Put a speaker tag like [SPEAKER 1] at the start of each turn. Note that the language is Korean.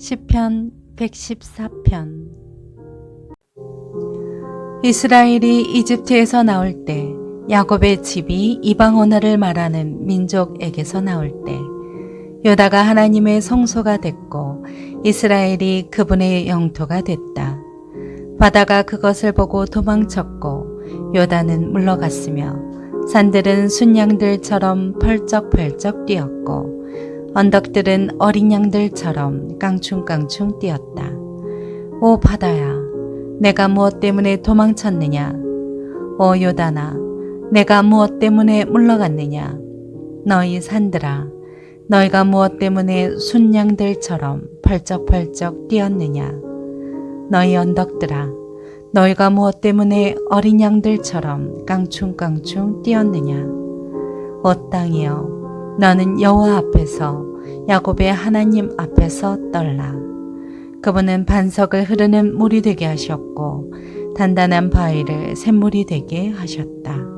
[SPEAKER 1] 시편 114편 이스라엘이 이집트에서 나올 때 야곱의 집이 이방 언어를 말하는 민족에게서 나올 때 요다가 하나님의 성소가 됐고 이스라엘이 그분의 영토가 됐다. 바다가 그것을 보고 도망쳤고 요다는 물러갔으며 산들은 순양들처럼 펄쩍펄쩍 뛰었고 언덕들은 어린 양들처럼 깡충깡충 뛰었다. 오 바다야, 내가 무엇 때문에 도망쳤느냐? 오 요다나, 내가 무엇 때문에 물러갔느냐? 너희 산들아, 너희가 무엇 때문에 순양들처럼 펄쩍펄쩍 뛰었느냐? 너희 언덕들아, 너희가 무엇 때문에 어린 양들처럼 깡충깡충 뛰었느냐? 오 땅이여, 너는 여호와 앞에서 야곱의 하나님 앞에서 떨라. 그분은 반석을 흐르는 물이 되게 하셨고 단단한 바위를 샘물이 되게 하셨다.